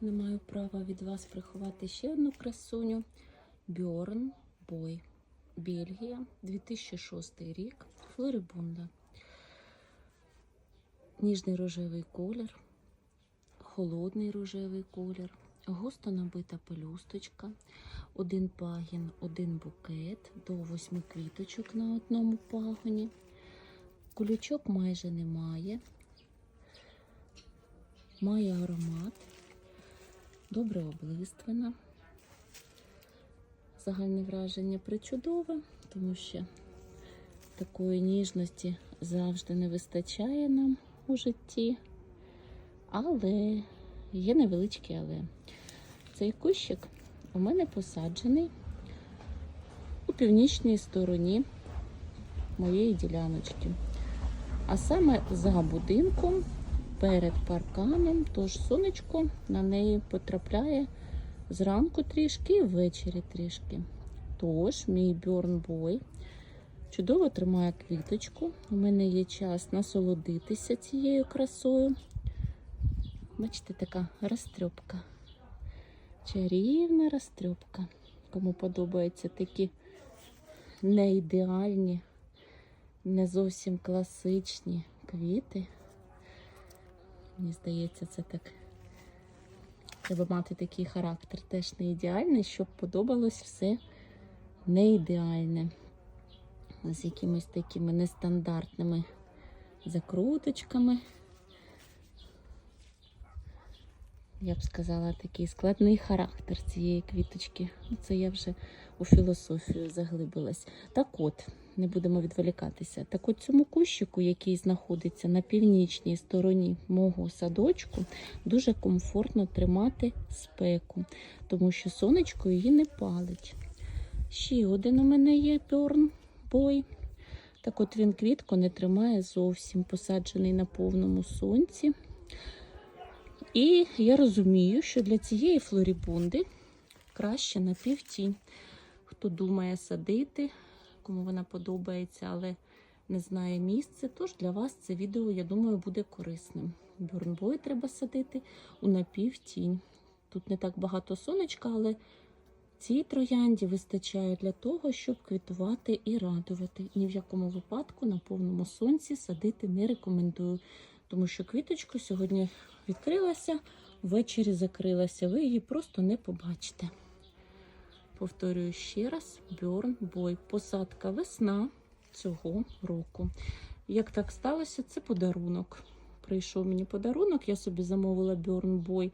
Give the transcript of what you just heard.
не маю права від вас приховати ще одну красуню. Бьорн Бой. Бельгія, 2006 рік. Флорибунда. Ніжний рожевий колір, холодний рожевий колір, густо набита пелюсточка, один пагін, один букет, до восьми квіточок на одному пагоні. Колючок майже немає. Має аромат, добре облиствена. Загальне враження причудове, тому що такої ніжності завжди не вистачає нам у житті. Але є невеличкі але. Цей кущик у мене посаджений у північній стороні моєї діляночки. А саме за будинком перед парканом, тож сонечко на неї потрапляє зранку трішки і ввечері трішки. Тож, мій бьорнбой чудово тримає квіточку. У мене є час насолодитися цією красою. Бачите, така розтрьопка. Чарівна розтрьопка. Кому подобаються такі не ідеальні, не зовсім класичні квіти. Мені здається, це так. Треба мати такий характер, теж не ідеальний, щоб подобалось все не ідеальне. З якимись такими нестандартними закруточками. Я б сказала, такий складний характер цієї квіточки. Ну, Це я вже у філософію заглибилась. Так от, не будемо відволікатися. Так от цьому кущику, який знаходиться на північній стороні мого садочку, дуже комфортно тримати спеку, тому що сонечко її не палить. Ще один у мене є пьорн бой. Так от він квітку не тримає зовсім, посаджений на повному сонці. І я розумію, що для цієї флорібунди краще на півтінь. Хто думає садити, кому вона подобається, але не знає місце, тож для вас це відео, я думаю, буде корисним. Бюрнбой треба садити у напівтінь. Тут не так багато сонечка, але цій троянді вистачає для того, щоб квітувати і радувати. Ні в якому випадку на повному сонці садити не рекомендую, тому що квіточка сьогодні відкрилася, ввечері закрилася. Ви її просто не побачите. Повторюю ще раз: Burn Boy. Посадка весна цього року. Як так сталося, це подарунок. Прийшов мені подарунок, я собі замовила Burn Бой